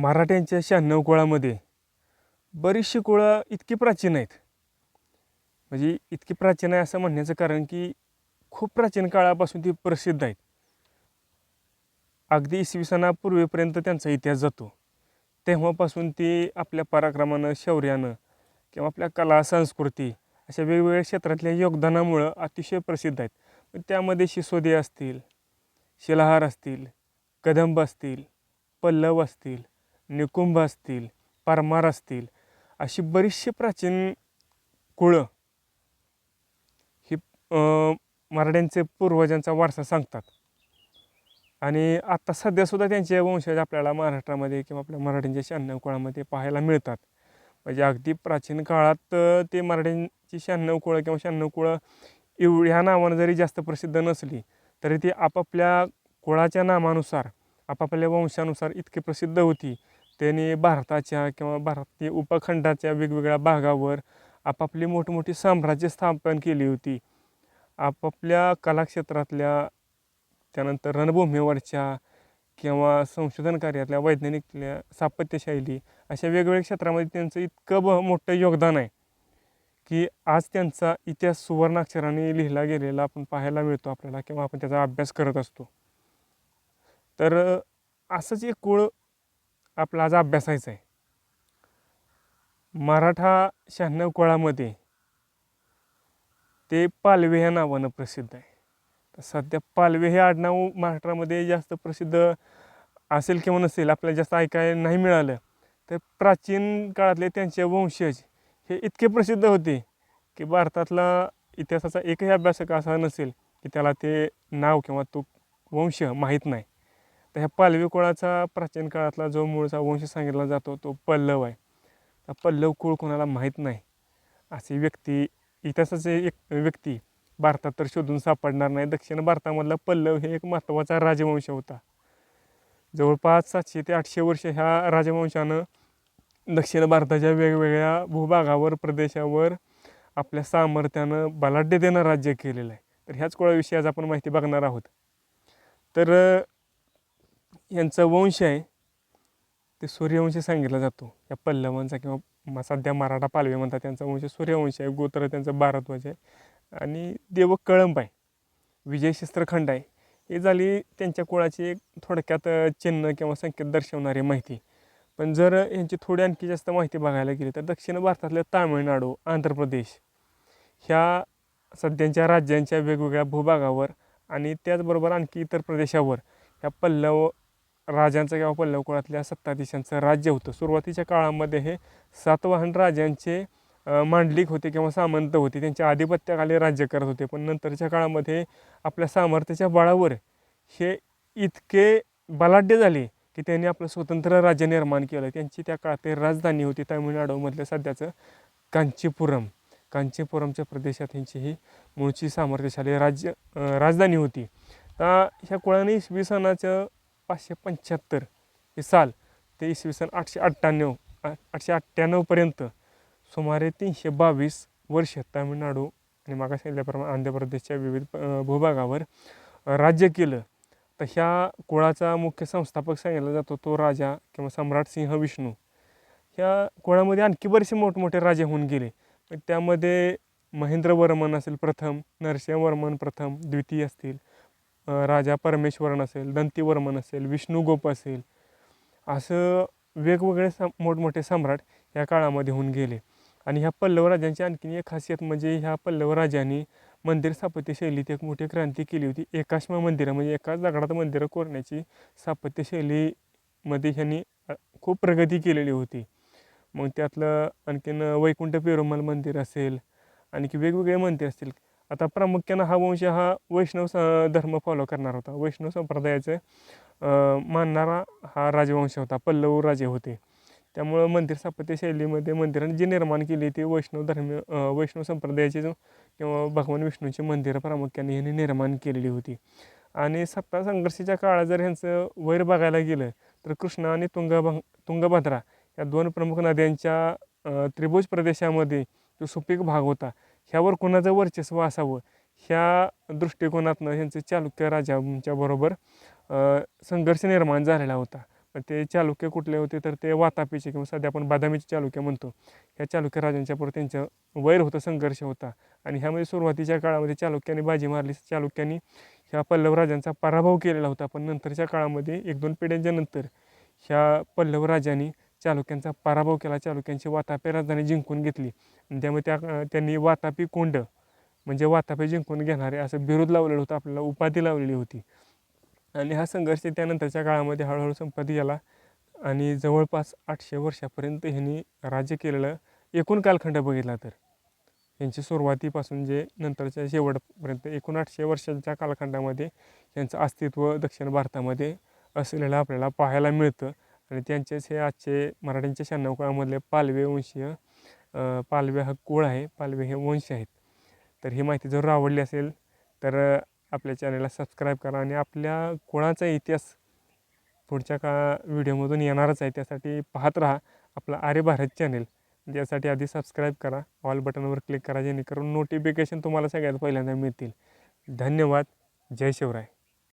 मराठ्यांच्या शहाण्णव कुळामध्ये बरीचशी कुळं इतकी प्राचीन आहेत. म्हणजे इतकी प्राचीन आहे असं म्हणण्याचं कारण की खूप प्राचीन काळापासून ती प्रसिद्ध आहेत. अगदी इसवी सणापूर्वीपर्यंत त्यांचा इतिहास जातो. तेव्हापासून ती आपल्या पराक्रमानं शौर्यानं किंवा आपल्या कला संस्कृती अशा वेगवेगळ्या क्षेत्रातल्या योगदानामुळं अतिशय प्रसिद्ध आहेत. पण त्यामध्ये शिसोदे असतील शिलाहार असतील कदंब असतील पल्लव असतील निकुंभ असतील परमार असतील अशी बरीचशी प्राचीन कुळं ही मराठ्यांचे पूर्वजांचा वारसा सांगतात. आणि आता सध्यासुद्धा त्यांचे वंशज आपल्याला महाराष्ट्रामध्ये किंवा आपल्या मराठ्यांच्या शहाण्णव कुळामध्ये पाहायला मिळतात. म्हणजे अगदी प्राचीन काळात ते मराठ्यांची शहाण्णव कुळं किंवा शहाण्णव कुळं एव ह्या नावानं जरी जास्त प्रसिद्ध नसली तरी ती आपापल्या कुळाच्या नामानुसार आपापल्या वंशानुसार इतकी प्रसिद्ध होती. त्यांनी भारताच्या किंवा भारतीय उपखंडाच्या वेगवेगळ्या भागावर आपापली मोठमोठी साम्राज्य स्थापन केली होती. आपापल्या कलाक्षेत्रातल्या त्यानंतर रणभूमीवरच्या किंवा संशोधन कार्यातल्या वैज्ञानिकल्या स्थापत्यशैली अशा वेगवेगळ्या क्षेत्रामध्ये त्यांचं इतकं ब मोठं योगदान आहे की आज त्यांचा इतिहास सुवर्णाक्षराने लिहिला गेलेला आपण पाहायला मिळतो आपल्याला किंवा आपण त्याचा अभ्यास करत असतो. तर असंच एक कुळ आपला आज अभ्यासायचा आहे मराठा शहाण्णव कुळामध्ये ते पालवे ह्या नावानं प्रसिद्ध आहे. तर सध्या पालवे हे आडनाव महाराष्ट्रामध्ये जास्त प्रसिद्ध असेल किंवा नसेल आपल्याला जास्त ऐकायला नाही मिळालं तर प्राचीन काळातले त्यांचे वंशज हे इतके प्रसिद्ध होते की भारतातला इतिहासाचा एकही अभ्यासक असा नसेल की त्याला ते नाव किंवा तो वंश माहीत नाही. तर ह्या पालवी कुळाचा प्राचीन काळातला जो मूळचा वंश सांगितला जातो तो पल्लव आहे. पल्लव कुळ कोणाला माहीत नाही. अशी व्यक्ती इतिहासाचे एक व्यक्ती भारतात तर शोधून सापडणार नाही. दक्षिण भारतामधला पल्लव हे एक महत्त्वाचा राजवंश होता. जवळपास सातशे ते आठशे वर्ष ह्या राजवंशानं दक्षिण भारताच्या वेगवेगळ्या भूभागावर प्रदेशावर आपल्या सामर्थ्यानं बलाढ्य देणं राज्य केलेलं आहे. तर ह्याच कुळाविषयी आज आपण माहिती बघणार आहोत. तर यांचा वंश आहे ते सूर्यवंश सांगितला जातो. या पल्लवांचा किंवा म- सध्या मराठा पालवे म्हणतात त्यांचा वंश सूर्यवंश आहे गोत्र त्यांचं भारद्वाज आहे. आणि देव कळंब आहे विजय शस्त्रखंड आहे. ही झाली त्यांच्या कुळाची एक थोडक्यात चिन्ह किंवा संकेत दर्शवणारी माहिती. पण जर यांची थोडी आणखी जास्त माहिती बघायला गेली तर दक्षिण भारतातल्या तामिळनाडू आंध्र प्रदेश ह्या सध्याच्या राज्यांच्या वेगवेगळ्या भूभागावर आणि त्याचबरोबर आणखी इतर प्रदेशावर ह्या पल्लव राजांचं किंवा पल्लवकुळातल्या सत्ताधीशांचं राज्य होतं. सुरुवातीच्या काळामध्ये हे सातवाहन राजांचे मांडलिक होते किंवा सामंत होते. त्यांच्या आधिपत्याखाली राज्य करत होते. पण नंतरच्या काळामध्ये आपल्या सामर्थ्याच्या बळावर हे इतके बलाढ्य झाले की त्यांनी आपलं स्वतंत्र राज्य निर्माण केलं. त्यांची त्या काळात राजधानी होती तामिळनाडूमधलं सध्याचं कांचीपुरम. कांचीपुरमच्या प्रदेशात त्यांची ही मूळची सामर्थ्यशाली राज्य राजधानी होती. तर ह्या कुळाने इसवी सणाचं पाचशे पंच्याहत्तर. हे साल ते इसवी सन आठशे अठ्ठ्याण्णव आठशे अठ्ठ्याण्णवपर्यंत सुमारे तीनशे बावीस वर्ष तामिळनाडू आणि मागा सांगितल्याप्रमाणे आंध्र प्रदेशच्या विविध भूभागावर राज्य केलं. तर ह्या कुळाचा मुख्य संस्थापक सांगितला जातो तो राजा किंवा सम्राट सिंह विष्णू. ह्या कुळामध्ये आणखी बरेचसे मोठमोठे राजे होऊन गेले. त्यामध्ये महेंद्रवर्मन असेल प्रथम नरसिंहवर्मन प्रथम द्वितीय असतील. राजा परमेश्वरन असेल दंतीवर्मन असेल विष्णुगोप असेल असं वेगवेगळे सम मोठमोठे सम्राट या काळामध्ये होऊन गेले. आणि ह्या पल्लव राजांची आणखीन एक खासियत म्हणजे ह्या पल्लव राजांनी मंदिर स्थापत्य शैलीत एक मोठी क्रांती केली होती. एकाश्म मंदिरं म्हणजे एकाच दगडात मंदिरं कोरण्याची स्थापत्यशैलीमध्ये ह्यांनी खूप प्रगती केलेली होती. मग त्यातलं आणखीन वैकुंठ पेरुमल मंदिर असेल आणखी वेगवेगळे मंदिर असतील. आता प्रामुख्यानं हा वंश हा वैष्णव स- धर्म फॉलो करणार होता. वैष्णव संप्रदायाचं मानणारा हा राजवंश होता. पल्लव राजे होते. त्यामुळं मंदिर स्थापत्य शैलीमध्ये मंदिरांनी जी निर्माण केली ती वैष्णव धर्म वैष्णव संप्रदायाची जो किंवा भगवान विष्णूची मंदिरं प्रामुख्याने ह्यांनी निर्माण केलेली होती. आणि सत्ता संघर्षाच्या काळात जर ह्यांचं वैर बघायला गेलं तर कृष्णा आणि तुंगभ तुंगभद्रा या दोन प्रमुख नद्यांच्या त्रिभुज प्रदेशामध्ये जो सुपीक भाग होता ह्यावर कुणाचं वर्चस्व असावं? ह्या दृष्टिकोनातनं ह्यांचं चालुक्य राजांच्या बरोबर संघर्ष निर्माण झालेला होता. ते चालुक्य कुठले होते तर ते वातापीचे किंवा सध्या आपण बदामीचे चालुक्य म्हणतो. ह्या चालुक्य राजांच्या त्यांचं वैर होतं संघर्ष होता. आणि ह्यामध्ये सुरुवातीच्या काळामध्ये चालुक्याने बाजी मारली. चालुक्यांनी ह्या पल्लव राजांचा पराभव केलेला होता. पण नंतरच्या काळामध्ये एक दोन पिढ्यांच्या नंतर ह्या पल्लव राजांनी चालुक्यांचा पराभव केला चालुक्यांची वातापी राजधानी जिंकून घेतली. त्यामुळे त्या त्यांनी वातापी कोंड म्हणजे वातापी जिंकून घेणारे असं बिरुद लावलेलं होतं आपल्याला उपाधी लावलेली होती. आणि हा संघर्ष त्यानंतरच्या काळामध्ये हळूहळू संपत गेला. आणि जवळपास आठशे वर्षापर्यंत ह्यांनी राज्य केलेलं एकूण कालखंड बघितला तर. यांची सुरुवातीपासून जे नंतरच्या शेवटपर्यंत एकूण आठशे वर्षांच्या कालखंडामध्ये यांचं अस्तित्व दक्षिण भारतामध्ये असलेलं आपल्याला पाहायला मिळतं. आणि त्यांचेच हे आजचे मराठ्यांच्या शहाण्णव कुळामधले पालवे वंशीय पालवे हा कुळ आहे. पालवे हे वंश आहेत. तर ही माहिती जर आवडली असेल तर आपल्या चॅनलला सबस्क्राईब करा आणि आपल्या कुळाचा इतिहास पुढच्या का व्हिडिओमधून येणारच आहे. त्यासाठी पाहत राहा आपला आर्य भारत चॅनेल त्यासाठी आधी सबस्क्राईब करा ऑल बटनवर क्लिक करा जेणेकरून नोटिफिकेशन तुम्हाला सगळ्यात पहिल्यांदा मिळतील. धन्यवाद. जय शिवराय.